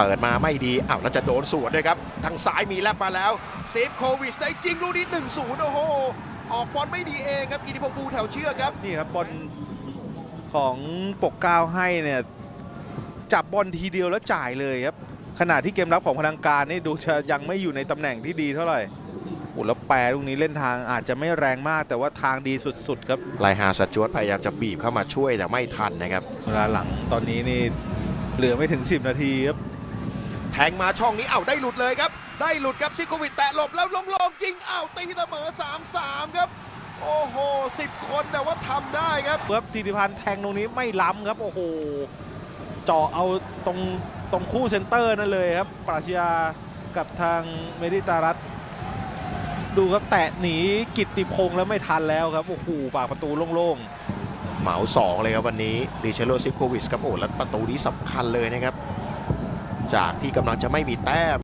เปิดมาไม่ดีอ้าวแล้วจะโดนสวนด้วยครับ ทางซ้ายมีแลบมาแล้วเซฟโควิชได้จริงลูกนี้หนึ่งศูนย์โอ้โห ออกบอลไม่ดีเองครับกิติพงษ์ภูแถวเชือกครับ นี่ครับบอลของปกเกล้าให้เนี่ยจับบอลทีเดียวแล้วจ่ายเลยครับขณะที่เกมรับของพลังการนี่ดูจะยังไม่อยู่ในตำแหน่งที่ดีเท่าไหร่โอ้แล้วแปรลูกนี้เล่นทางอาจจะไม่แรงมากแต่ว่าทางดีสุดๆครับไลฮาสจวตพยายามจะบีบเข้ามาช่วยแต่ไม่ทันนะครับเวลาหลังตอนนี้นี่เหลือไม่ถึง 10 นาทีครับ แทงมาช่องนี้เอ้าได้หลุดเลยครับ ได้หลุดครับซิโควิดแตะหลบแล้วลงลงจริงเอ้าตีเสมอ3-3 ครับ โอ้โห10คนแต่ว่าทำได้ครับเบิร์บธีติพันธ์แทงตรงนี้ไม่ล้ำครับ โอ้โหเจาะเอาตรงตรงคู่เซนเตอร์นั่นเลยครับ ปราชญากับทางเมดิตารัตดูครับแตะหนีกิตติพงษ์แล้วไม่ทันแล้วครับโอ้โหปากประตูโล่งเหมาสองเลยครับวันนี้ดิเชโลซิโควิชครับโอ้แล้วประตูนี้สำคัญเลยนะครับ จากที่กำลังจะไม่มีแต้ม